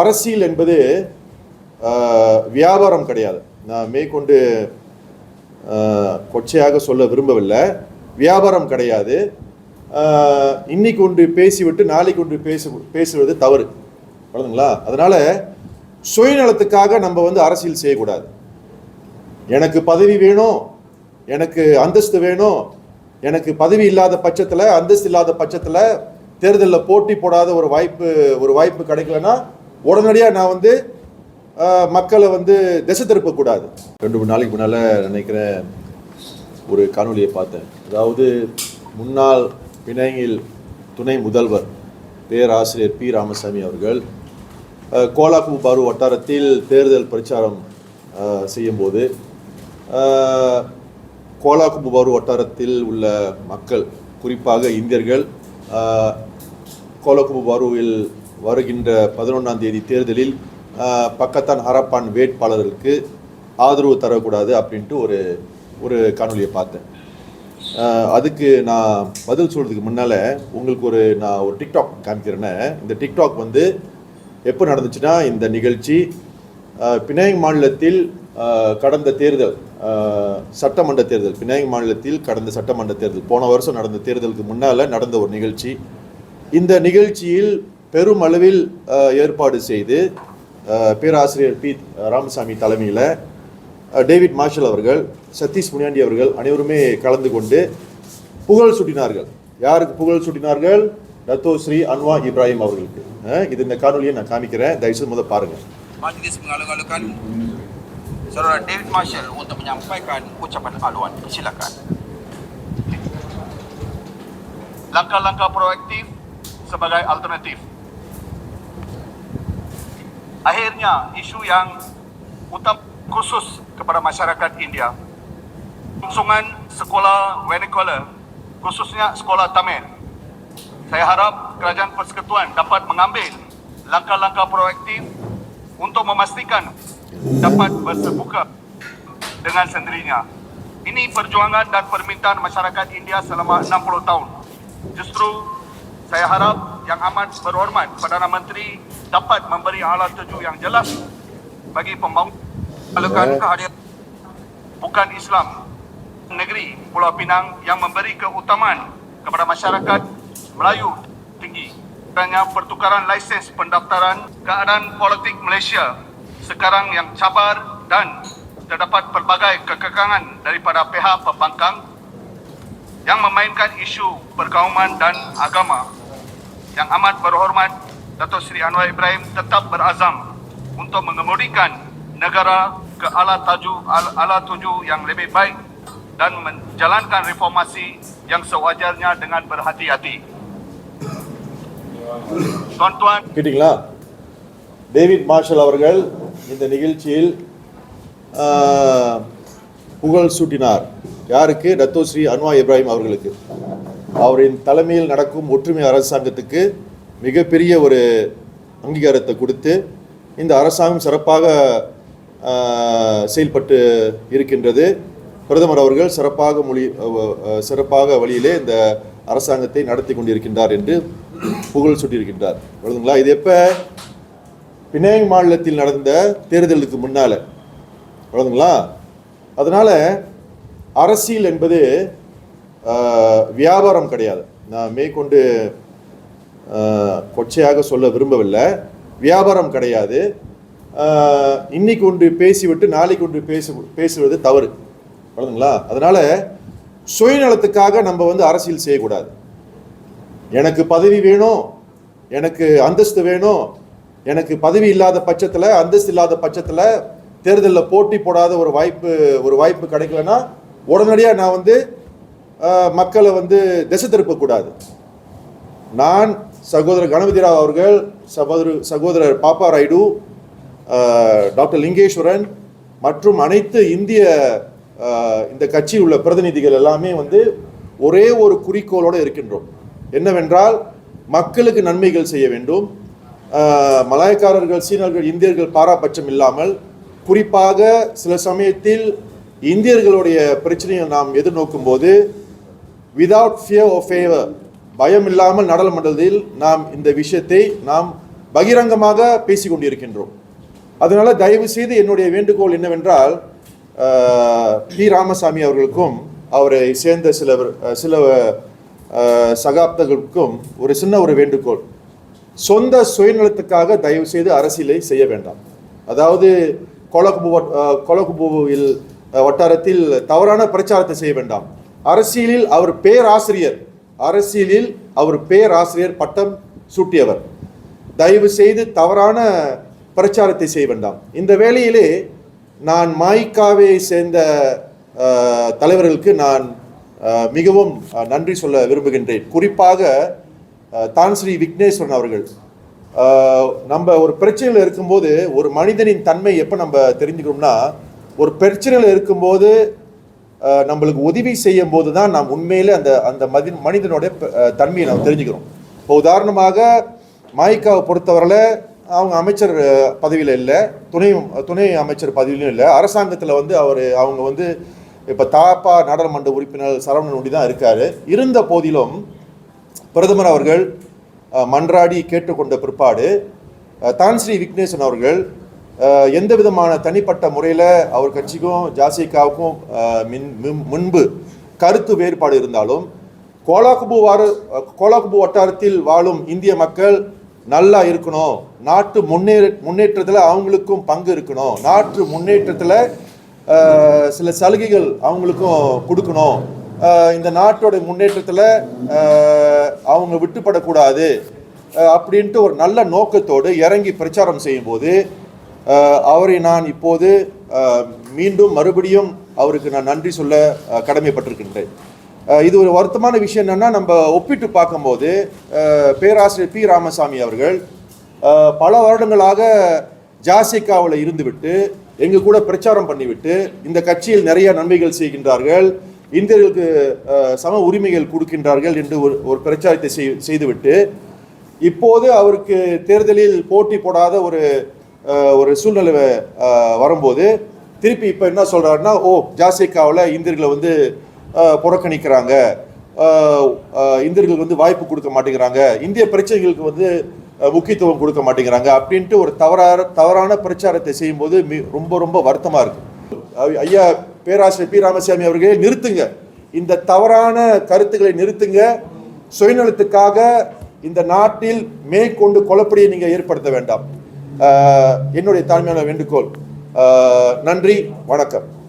அரசியல் என்பது வியாபாரம் கிடையாது. நான் மேற்கொண்டு கொச்சையாக சொல்ல விரும்பவில்லை. வியாபாரம் கிடையாது. இன்னைக்கு ஒன்று பேசிவிட்டு நாளைக்கு ஒன்று பேசு பேசுவது தவறு. புரியுதுங்களா அதனால் சுயநலத்துக்காக நம்ம வந்து அரசியல் செய்யக்கூடாது. எனக்கு பதவி வேணும் எனக்கு அந்தஸ்து வேணும் எனக்கு பதவி இல்லாத பட்சத்தில் அந்தஸ்து இல்லாத பட்சத்தில் தேர்தலில் போட்டி போடாத ஒரு வாய்ப்பு ஒரு வாய்ப்பு கிடைக்கலன்னா உடனடியாக நான் வந்து மக்களை வந்து திசை திருப்பக்கூடாது. ரெண்டு மூணு நாளைக்கு முன்னால் நினைக்கிறேன் ஒரு காணொலியை பார்த்தேன். அதாவது முன்னாள் பிணையில் துணை முதல்வர் பேராசிரியர் பி. ராமசாமி அவர்கள் அஹ், பாரு வட்டாரத்தில் தேர்தல் பிரச்சாரம் செய்யும்போது அஹ், பாரு வட்டாரத்தில் உள்ள மக்கள் குறிப்பாக இந்தியர்கள் அஹ், பாருவில் வருகின்ற பதினொன்றாம் தேதி தேர்தலில் பக்கத்தான் ஹரப்பான் வேட்பாளர்களுக்கு ஆதரவு தரக்கூடாது அப்படின்ட்டு ஒரு ஒரு காணொலியை பார்த்தேன். அதுக்கு நான் பதில் சொல்கிறதுக்கு முன்னால் உங்களுக்கு ஒரு நான் ஒரு டிக்டாக் காமிக்கிறேன்னே இந்த டிக்டாக் வந்து எப்போ நடந்துச்சுன்னா இந்த நிகழ்ச்சி பினாயங் மாநிலத்தில் கடந்த தேர்தல் சட்டமன்ற தேர்தல் பினாயங் மாநிலத்தில் கடந்த சட்டமன்ற தேர்தல் போன வருஷம் நடந்த தேர்தலுக்கு முன்னால் நடந்த ஒரு நிகழ்ச்சி. இந்த நிகழ்ச்சியில் பெருமளவில் ஏற்பாடு செய்து பேராசிரியர் பி ராமசாமி தலைமையில் டேவிட் மார்ஷல் அவர்கள் சதீஷ் முனியாண்டி அவர்கள் அனைவருமே கலந்து கொண்டு புகழ் சூட்டினார்கள் யாருக்கு புகழ் சூட்டினார்கள் டத்தோ ஸ்ரீ அன்வா இப்ராஹிம் அவர்களுக்கு இது இந்த காணொலியை நான் காமிக்கிறேன் தயவுசெய்து முதல் பாருங்கள் Saudara David Marshall untuk menyampaikan ucapan aluan. Silakan. Langkah-langkah proaktif sebagai alternatif. Akhirnya, isu yang utama khusus kepada masyarakat India, Langsungan sekolah vernacular, khususnya sekolah Tamil. Saya harap Kerajaan Persekutuan dapat mengambil langkah-langkah proaktif untuk memastikan dapat bersebuka dengan sendirinya. Ini perjuangan dan permintaan masyarakat India selama 60 tahun. Justru saya harap yang amat berhormat Perdana Menteri dapat memberi alat tuju yang jelas bagi pembangunan Ya. kehadiran bukan Islam negeri Pulau Pinang yang memberi keutamaan kepada masyarakat Melayu tinggi. Kerana pertukaran lisens pendaftaran keadaan politik Malaysia sekarang yang cabar dan terdapat pelbagai kekekangan daripada pihak pembangkang yang memainkan isu perkauman dan agama Yang amat berhormat Datuk Seri Anwar Ibrahim tetap berazam untuk mengemudikan negara ke ala taju ala, ala tuju yang lebih baik dan menjalankan reformasi yang sewajarnya dengan berhati-hati. Tuan-tuan கேட்டிங்களா David marshal அவர்கள் இந்த நிகழ்ச்சியில் ஆஹ், புகழ் சூட்டினார் யாருக்கு Dato Sri Anwar Ibrahim அவர்களுக்கு அவரின் தலைமையில் நடக்கும் ஒற்றுமை அரசாங்கத்துக்கு மிகப்பெரிய ஒரு அங்கீகாரத்தை கொடுத்து இந்த அரசாங்கம் சிறப்பாக செயல்பட்டு இருக்கின்றது. பிரதமர் அவர்கள் சிறப்பாக மொழி சிறப்பாக வழியிலே இந்த அரசாங்கத்தை நடத்தி கொண்டிருக்கின்றார் என்று புகழ் சுட்டியிருக்கின்றார். வருதுங்களா? இது எப்போ? பினாங் மாநிலத்தில் நடந்த தேர்தலுக்கு முன்னால. வருதுங்களா? அதனால் அரசியல் என்பது வியாபாரம் கிடையாது. நான் மேற்கொண்டு கொச்சையாக சொல்ல விரும்பவில்லை. வியாபாரம் கிடையாது. இன்னைக்கு ஒன்று பேசிவிட்டு நாளைக்கு ஒன்று பேசு பேசுவது தவறு. வளருங்களா அதனால் சுயநலத்துக்காக நம்ம வந்து அரசியல் செய்யக்கூடாது. எனக்கு பதவி வேணும் எனக்கு அந்தஸ்து வேணும் எனக்கு பதவி இல்லாத பட்சத்தில் அந்தஸ்து இல்லாத பட்சத்தில் தேர்தலில் போட்டி போடாத ஒரு வாய்ப்பு ஒரு வாய்ப்பு கிடைக்கலன்னா உடனடியாக நான் வந்து மக்களை வந்து திசை திருப்பக்கூடாது நான் சகோதரர் கணபதி ராவ் அவர்கள் சகோதர சகோதரர் பாப்பா ராயுடு டாக்டர் லிங்கேஸ்வரன் மற்றும் அனைத்து இந்திய இந்த கட்சி உள்ள பிரதிநிதிகள் எல்லாமே வந்து ஒரே ஒரு குறிக்கோளோடு இருக்கின்றோம். என்னவென்றால் மக்களுக்கு நன்மைகள் செய்ய வேண்டும். மலாயக்காரர்கள் சீனர்கள் இந்தியர்கள் பாராபட்சம் இல்லாமல் குறிப்பாக சில சமயத்தில் இந்தியர்களுடைய பிரச்சனையை நாம் எதிர்நோக்கும் போது விதவுட் ஃபியர் ஆஃப் ஃபேவர் பயம் இல்லாமல் நாடாளுமன்றத்தில் நாம் இந்த விஷயத்தை நாம் பகிரங்கமாக பேசி கொண்டிருக்கின்றோம் அதனால் தயவு செய்து என்னுடைய வேண்டுகோள் என்னவென்றால் அஹ், பி ராமசாமி அவர்களுக்கும் அவரை சேர்ந்த சில சில சகாப்தர்களுக்கும் சகாப்தங்களுக்கும் ஒரு சின்ன ஒரு வேண்டுகோள். சொந்த சுயநலத்துக்காக தயவு செய்து அரசியலை செய்ய வேண்டாம். அதாவது கொலகுபு கொலகுபுவில் வட்டாரத்தில் தவறான பிரச்சாரத்தை செய்ய வேண்டாம். அரசியலில் அவர் பேராசிரியர். அரசியலில் அவர் பேராசிரியர் பட்டம் சூட்டியவர். தயவு செய்து தவறான பிரச்சாரத்தை செய்ய வேண்டாம். இந்த வேளையிலே நான் மாய்காவை சேர்ந்த தலைவர்களுக்கு நான் மிகவும் நன்றி சொல்ல விரும்புகின்றேன். குறிப்பாக தான் ஸ்ரீ விக்னேஸ்வரன் அவர்கள். நம்ம ஒரு பிரச்சனையில் இருக்கும்போது ஒரு மனிதனின் தன்மை எப்போ நம்ம தெரிஞ்சுக்கணும்னா ஒரு பிரச்சனையில் இருக்கும்போது நம்மளுக்கு உதவி செய்யும் போது தான் நாம் உண்மையிலே அந்த அந்த மதி மனிதனுடைய தன்மையை நாம் தெரிஞ்சுக்கிறோம். இப்போ உதாரணமாக மாய்க்காவை பொறுத்தவரையில் அவங்க அமைச்சர் பதவியில் இல்லை துணை துணை அமைச்சர் பதவியிலும் இல்லை. அரசாங்கத்தில் வந்து அவர் அவங்க வந்து இப்போ தாப்பா நாடாளுமன்ற உறுப்பினர் சரவணன் ஒண்டி தான் இருக்கார். இருந்த போதிலும் பிரதமர் அவர்கள் மன்றாடி கேட்டுக்கொண்ட பிற்பாடு தான் ஸ்ரீ விக்னேசன் அவர்கள் எந்த விதமான தனிப்பட்ட முறையில் அவர் கட்சிக்கும் ஜாசிகாவுக்கும் மின் மின்- முன்பு கருத்து வேறுபாடு இருந்தாலும் கோலாகுபு வார கோலாகுபு வட்டாரத்தில் வாழும் இந்திய மக்கள் நல்லா இருக்கணும். நாட்டு முன்னேற முன்னேற்றத்தில் அவங்களுக்கும் பங்கு இருக்கணும். நாட்டு முன்னேற்றத்தில் சில சலுகைகள் அவங்களுக்கும் கொடுக்கணும். இந்த நாட்டோட முன்னேற்றத்தில் அவங்க விட்டுப்படக்கூடாது அப்படின்ட்டு ஒரு நல்ல நோக்கத்தோடு இறங்கி பிரச்சாரம் செய்யும்போது அவரை நான் இப்போது மீண்டும் மறுபடியும் அவருக்கு நான் நன்றி சொல்ல கடமைப்பட்டிருக்கின்றேன். இது ஒரு வருத்தமான விஷயம் என்னன்னா நம்ம ஒப்பிட்டு பார்க்கும்போது பேராசிரியர் பி ராமசாமி அவர்கள் பல வருடங்களாக ஜாசிகாவில் இருந்துவிட்டு எங்கள் கூட பிரச்சாரம் பண்ணிவிட்டு இந்த கட்சியில் நிறைய நன்மைகள் செய்கின்றார்கள் இந்தியர்களுக்கு சம உரிமைகள் கொடுக்கின்றார்கள் என்று ஒரு ஒரு பிரச்சாரத்தை செய்- செய்துவிட்டு இப்போது அவருக்கு தேர்தலில் போட்டி போடாத ஒரு ஒரு சூழ்நிலை வரும்போது திருப்பி இப்போ என்ன சொல்கிறாருன்னா ஓ ஜாசிகாவில் இந்தியர்களை வந்து புறக்கணிக்கிறாங்க. இந்தியர்களுக்கு வந்து வாய்ப்பு கொடுக்க மாட்டேங்கிறாங்க. இந்திய பிரச்சனைகளுக்கு வந்து முக்கியத்துவம் கொடுக்க மாட்டேங்கிறாங்க. அப்படின்ட்டு ஒரு தவறான தவறான பிரச்சாரத்தை செய்யும்போது மி- ரொம்ப ரொம்ப வருத்தமாக இருக்கு. ஐயா பேராசிரியர் பி. ராமசாமி அவர்களே நிறுத்துங்க. இந்த தவறான கருத்துக்களை நிறுத்துங்க. சுயநலத்துக்காக இந்த நாட்டில் மேற்கொண்டு கொலப்படியை நீங்கள் ஏற்படுத்த வேண்டாம். என்னுடைய தாழ்மையான வேண்டுகோள். நன்றி வணக்கம்.